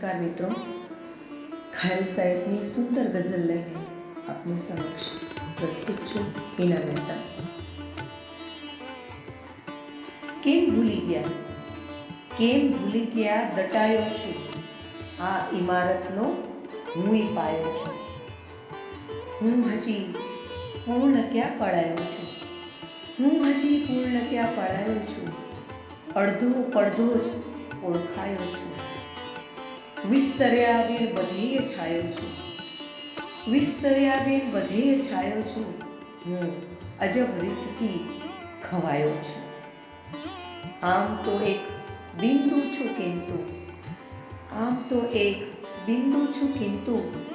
ઘાયલ સાહેબની સુંદર ગઝલ લઈને આપની સમક્ષ પ્રસ્તુત છું હિના મહેતા. કેમ ભૂલી ગયા? કેમ ભૂલી ગયા દટાયો છું? આ ઇમારતનો હું પાયો છું. હું હજી પૂર્ણ ક્યાં પડાયો છું? હું હજી પૂર્ણ ક્યાં પડાયો છું? અડધો પડધો જ ઓળખાયો છું. વિસ્તર્યા વીર બધીએ છાયો છું. વિસ્તર્યા વીર બધીએ છાયો છું. હું અજબ રીતથી ખવાયો છું. આમ તો એક બિંદુ છું કિંતુ. આમ તો એક બિંદુ છું કિંતુ.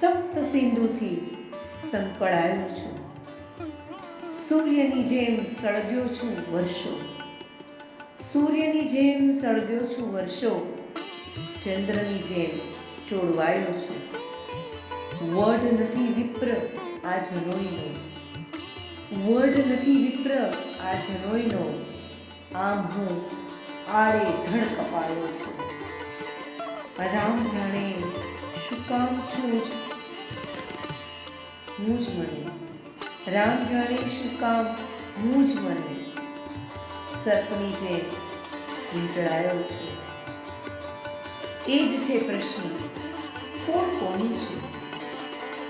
સપ્ત સિંધુથી સંકળાયો છું. સૂર્યની જેમ સળગ્યો છું વર્ષો. સૂર્યની જેમ સળગ્યો છું વર્ષો. ચંદ્રની જેમ ચોડવાયો છું. વડ નથી વિપ્ર આ જનોઈનો વડ નથી વિપ્ર આ જનોઈનો આમ હું આડે ધડ કપાયો છું. રામ જાણે શું કામ છું? જ હું જ મને. રામ જાણે શું કામ? હું જ મને. સર્પની જેમ વીંટળાયો છું. એ જ છે પ્રશ્ન. કોણ કોનું છે?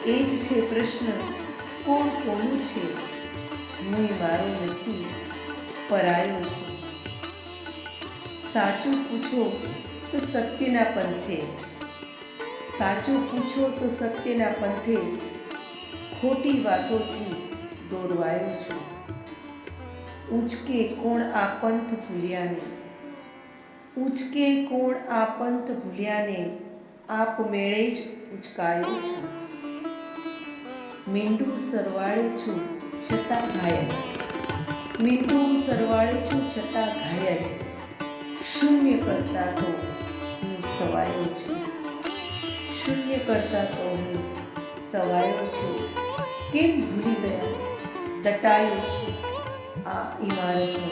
એ જ છે પ્રશ્ન. કોણ કોનું છે? હું મારો નથી. પરાયો છું. સાચું પૂછો તો સત્યના પંથે. સાચું પૂછો તો સત્યના પંથે. ખોટી વાતોથી દોરવાયો છું. ઉચકે કોણ આ પંથ ભૂલ્યાને ઉંચકે કોણ આ પંથ ભૂલ્યાને આપ મેળે જ ઉચકાયો છું. મીંડું સરવાળે છું છતાં ઘાયલ. મીંડું સરવાળે છું છતાં ઘાયલ. શૂન્ય કરતા તો હું સવાયો છું. શૂન્ય કરતા તો હું સવાયો છું. કેમ ભૂલી ગયા? દટાયો છું આ ઇમારતનો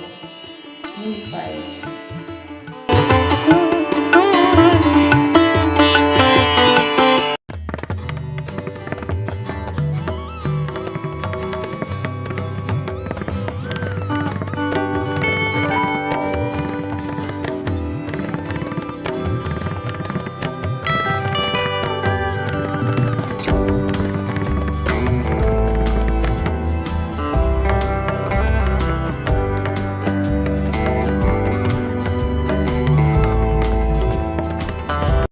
હું પાયો છું.